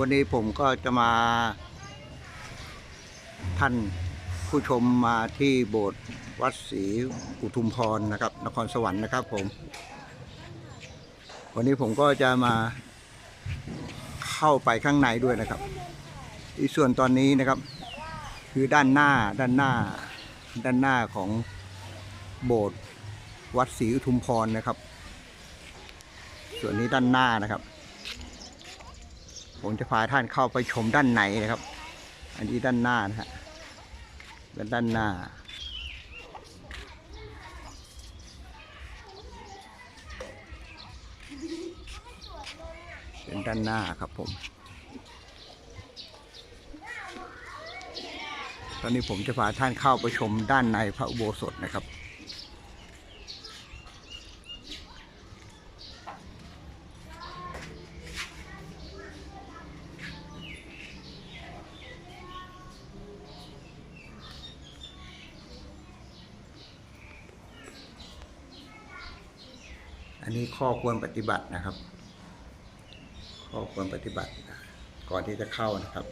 วันนี้ผมก็จะมา ท่านผู้ชมมาที่โบสถ์วัดศรีอุทุมพรนะครับ นครสวรรค์นะครับผม วันนี้ผมก็จะมาเข้าไปข้างในด้วยนะครับอีส่วนตอนนี้นะครับ คือด้านหน้าด้านหน้า ด้านหน้าของโบสถ์วัดศรีอุทุมพรนะครับ ส่วนนี้ด้านหน้านะครับ ผมจะพาท่านเข้าไปชมด้านในนะครับ อันนี้ด้านหน้านะฮะและด้านหน้า เป็นด้านหน้าครับผม ตอนนี้ผมจะพาท่านเข้าไปชมด้านในพระอุโบสถนะครับ อันนี้ข้อควรปฏิบัตินะครับ ข้อควรปฏิบัติก่อนที่จะเข้านะครับ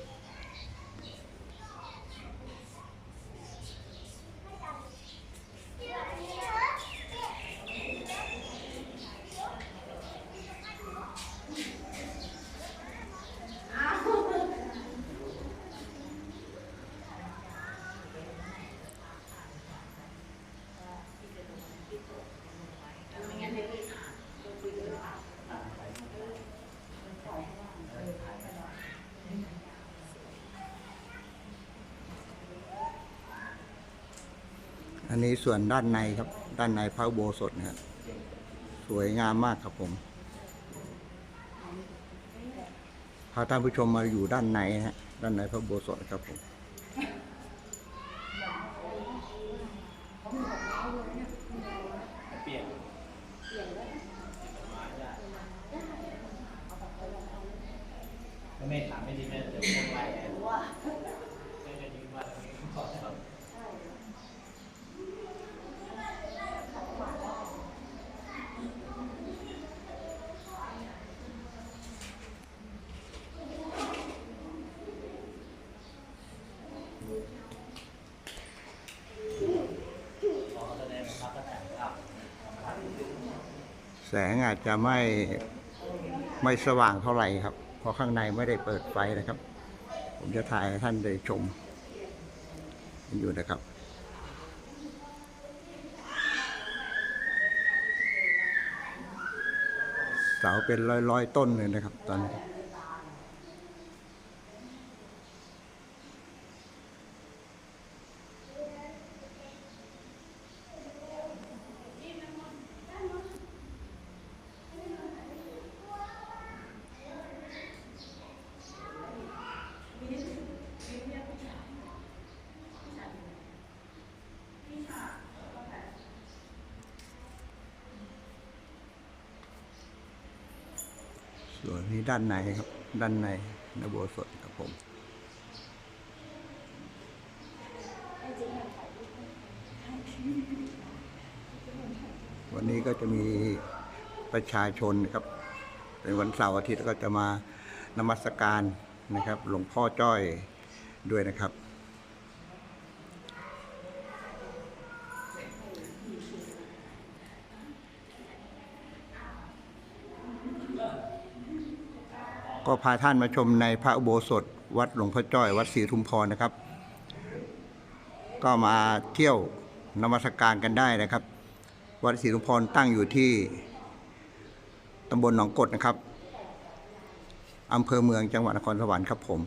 นนี้ส่วนด้านในครับ ด้านในพระอุโบสถนะครับสวยงามมากครับผม พาท่านผู้ชมมาอยู่ด้านในนะฮะ ด้านในพระอุโบสถครับผมไม่ถามไม่ดีแม่เดี๋ยวพวกไล่แอนไม่ได้ยินว่าตรงนี้ก่อนครับ ขอแสดงครับก็แต่งครับ แสงอาจจะไม่ไม่สว่างเท่าไหร่ครับ เพราะข้างในไม่ได้เปิดไฟนะครับ ผมจะถ่ายให้ท่านได้ชมอยู่นะครับเสาเป็นร้อยๆต้นเลยนะครับ ตอนนี้ ส่วนนี้ด้านในครับ ด้านในนโบสถครับผมวันนี้ก็จะมีประชาชนครับเป็นวันเสาร์อาทิตย์ก็จะมานมัสการนะครับ หลวงพ่อจ้อยด้วยนะครับ ก็พาท่านมาชมในพระอุโบสถ วัดหลวงพ่อจ้อย วัดศรีทุมพรนะครับ ก็มาเที่ยวนมัสการกันได้นะครับ วัดศรีทุมพรตั้งอยู่ที่ตำบลหนองกดนะครับอำเภอเมืองจังหวัดนครสวรรค์ครับผม